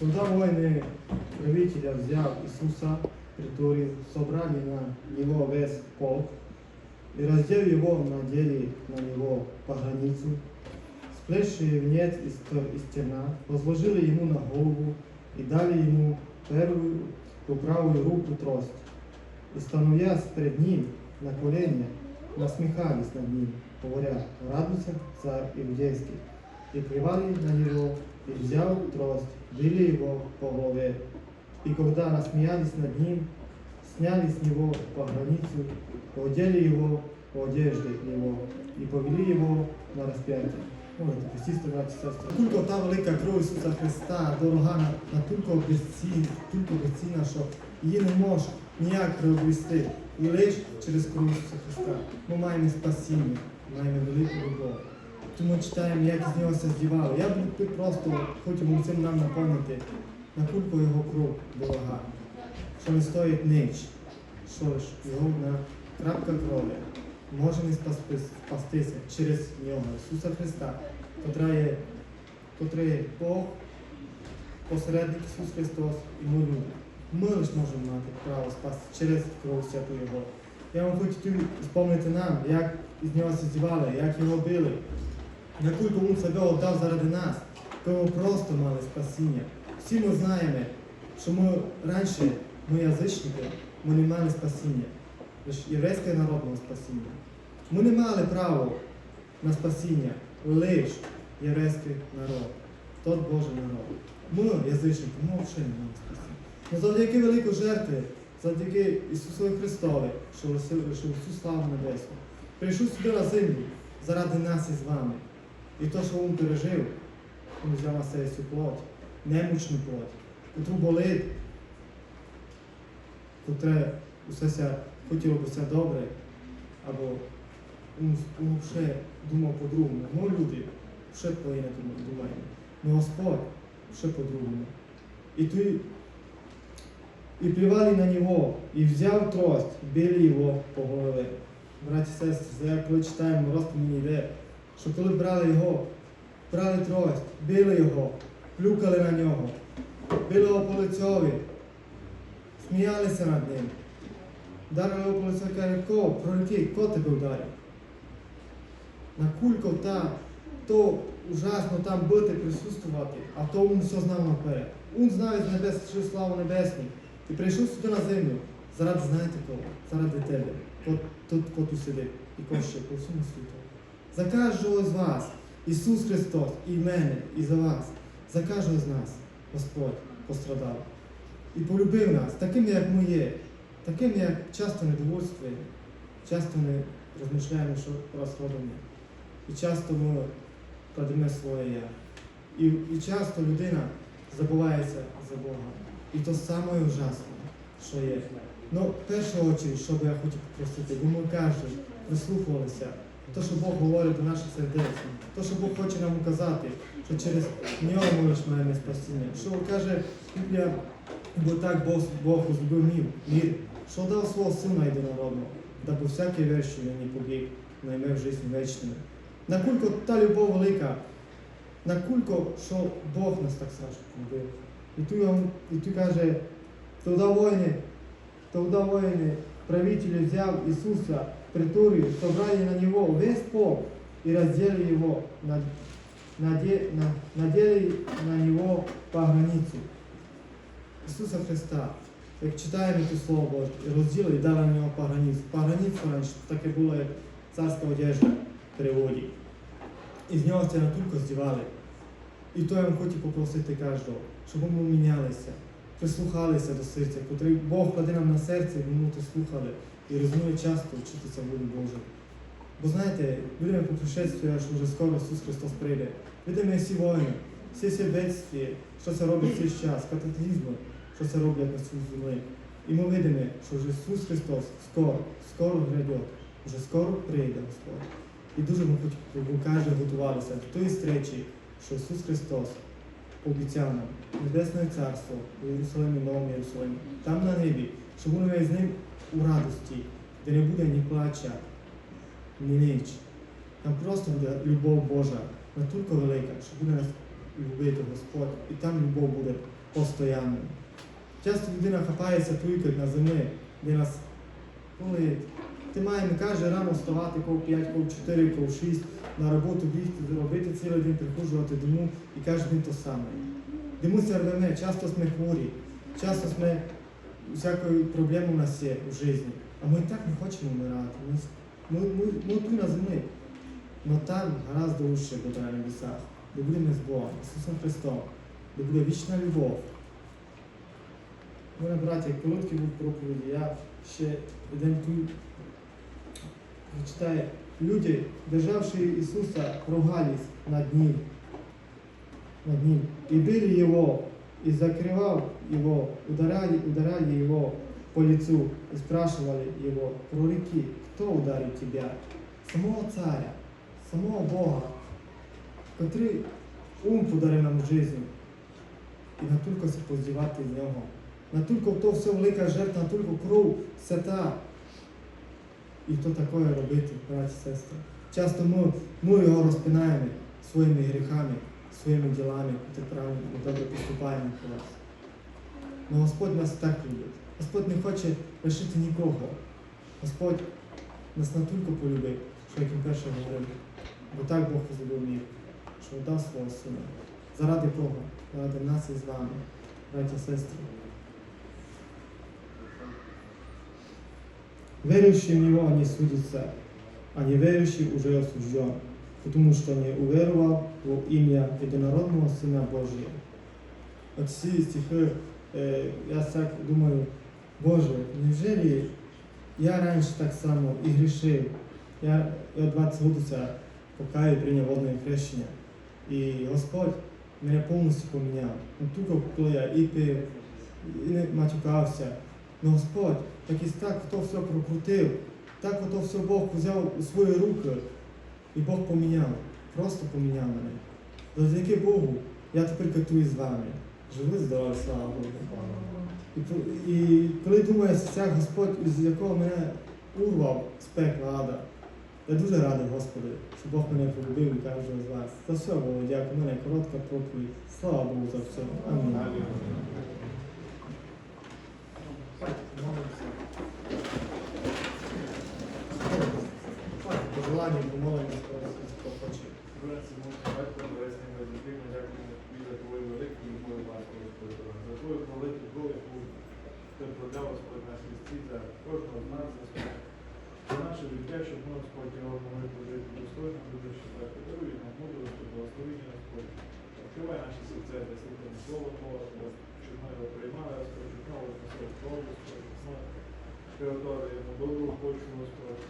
Когда воины правителя взял Иисуса, приторил, собрали на него весь полк, и раздел его надели на него по границу, сплеши венец из, терна, возложили ему на голову и дали ему первую по правую руку трость. И становясь пред ним на колени, насмехались над ним, говоря, радуйся, царь иудейский. И плевали на него, и взял трость, били его по голове. И когда насмеялись над ним, сняли с него по границу, одели его по одежде его і повели його на розп'яття. Можете присісти, браті і сестри. Тільки та велика кров Ісуса Христа, дорога на, на тільки безцінна, тільки безцінна, що її не може ніяк приобрести. І лише через кров Ісуса Христа. Ми маємо спасіння, маємо велику любов. Тому читаємо, як з нього все здівали. Я просто хотів цим нам напомнити, на кульку його кров дорога, що не стоїть нич, що ж його на крапка крові може не спастися через нього, Ісуса Христа, котра є, Бог, посередник Ісус Христос і ми люди. Ми лише можемо мати право спасти через кров святу Його. Я вам хочу спомнити нам, як із нього здівали, як його били, кульку він себе віддав заради нас, коли ми просто мали спасіння. Всі ми знаємо, що ми раніше, ми язичники, ми не мали спасіння, лише єврейське народного спасіння. Ми не мали права на спасіння, лише єврейський народ, тот Божий народ. Ми, язичники, ми взагалі не мали спасіння. Но завдяки великій жертві, завдяки Ісусові Христові, що всю славу небесну, прийшов сюди на землю заради нас і з вами. І то, що Він пережив, Він взяв на себе цю плоть, немічну плоть, котру болить, котре усе хотіло б все добре, або він, вже думав по-другому. Ми люди ще по-інакому думаємо. Но Господь ще по-другому. І ти і плювали на нього, і взяв трость, били його по голові. Браті і сестри, це коли читаємо, просто мені йде, що коли брали його, брали трость, били його, плюкали на нього, били його по лицьові, сміялися над ним. Дарили його по лицю і каже, ко, пророки, ко тебе вдарив? На кулько та, то ужасно там бити, присутствувати, а то він все знав наперед. Він знає з небес, що славу небесну. І прийшов сюди на землю. Заради знаєте кого? Заради тебе. Кот, тут кот сидить і кот по всьому світу. За кожного з вас, Ісус Христос, і мене, і за вас, за кожного з нас Господь пострадав. І полюбив нас, такими, як ми є, такими, як часто недовольствуємо, часто ми розмишляємо, що розходимо. І часто ми кладемо своє я. І, і часто людина забувається за Бога. І то саме ужасне, що є. Ну, в першу чергу, що би я хотів попросити, бо ми кожен прислухувалися, то, що Бог говорить до наших сердець, то, що Бог хоче нам указати, що через нього ми маємо спасіння. Що каже Біблія, бо так Бог, Бог возлюбив мір, мір, що дав свого сина єдинородного, даби всякий верший не побіг, найме в житті вічною. На кулько та любов велика, на кулько, що Бог нас так страшно любив. І тут, і каже, тоді воїни, тоді воїни, правитель взяв Ісуса, приторию, собрали на него весь полк и раздели его, наде- на- надели на него по границу. Ісуса Христа, як читаємо це Слово Боже, розділи і дали на нього по границю. Раніше таке було як царська одежда в переводі. І з нього це тільки здівали. І то я вам хочу попросити кожного, щоб ми мінялися, прислухалися до серця, котрий Бог кладе нам на серце, і ми то слухали і розуміє часто вчитися волі Божої. Бо знаєте, будемо по пришестві, що вже скоро Ісус Христос прийде. Видимо всі воїни, всі бедстві, що це робить цей час, катаклізми, що це роблять на цій землі. І ми видимо, що вже Ісус Христос скоро, скоро гряде, вже скоро прийде Господь. І дуже ми хоч каже готувалися до тої зустрічі, що Ісус Христос обіцяв Небесне Царство у Єрусалимі, Новому Єрусалимі, там на небі, щоб ми з ним у радості, де не буде ні плача, ні ніч. Там просто буде любов Божа, настільки велика, що буде нас любити Господь, і там любов буде постоянно. Часто людина хапається тут, на землі, де нас болить. Ти маємо каже рано вставати ков 5, ков 4, ков 6, на роботу бігти, робити цілий день, приходжувати дому і кожен день то саме. Диму це рвеме, часто ми хворі, часто ми всякої проблеми у нас є в житті. А ми так не хочемо вмирати. Ми, ми, ми, ми тут на землі. Но там гораздо лучше буде на небесах, де будемо з Богом, Ісусом Христом, де буде вічна любов. Мене, браті, короткий був проповіді, я ще один тут прочитаю. Люди, державши Ісуса, ругались над Ним, над Ним, и били Его, и закрывал Его, ударяли, ударяли Его по лицу, и спрашивали Его, прореки, кто ударил тебя? Самого Царя, самого Бога, котрий ум подарив нам житті, і натільки се поздівати з нього. Натільки то все велика жертва, натільки кров свята. І то таке робити, браті сестри. Часто ми, ми його розпинаємо своїми гріхами, своїми ділами, коли правильно добре поступаємо по вас. Но Господь нас так любить. Господь не хоче лишити нікого. Господь нас натільки полюбив, що як він перше говорив, бо так Бог возлюбив мір, що віддав свого сина. Заради кого? Заради нас і з вами, браті сестри. Верующий в Него не судится, а неверующий уже осужден, потому что не уверовал в имя Единородного Сына Божия. От ці стихи, е, я так думаю, Боже, неужели я раніше так само і грішив? Я, я 20 років покаю прийняв водне хрещення. І Господь мене повністю поміняв. Не тільки коли я і пив, і не матюкався. Но Господь так і так то все прокрутив, так ото все Бог взяв у свої руки, і Бог поміняв, просто поміняв мене. Завдяки Богу, я тепер катую з вами. Живи здорові, слава Богу. І, і коли думаю, це Господь, з якого мене урвав з пекла ада, я дуже радий, Господи, що Бог мене полюбив і каже з вас. За все Богу, дякую. У мене коротка проповідь. Слава Богу за все. Амінь. Пожелання помолимося, хто хоче. Братці, батько, Небесний, ми завжди ми дякуємо тобі за твою велику любов, батько, Господи, Боже, за твою велику кров, яку ти продав, Господь, на хресті, за кожного з нас, Господь, за наше життя, щоб ми, його могли прожити достойно, дуже що так даруй нам благословення, Господь. Відкривай наші серця для слухання Слова Твого, щоб ми його приймали, щоб його носили Слово, Господь, приготували йому добру почву, Господь,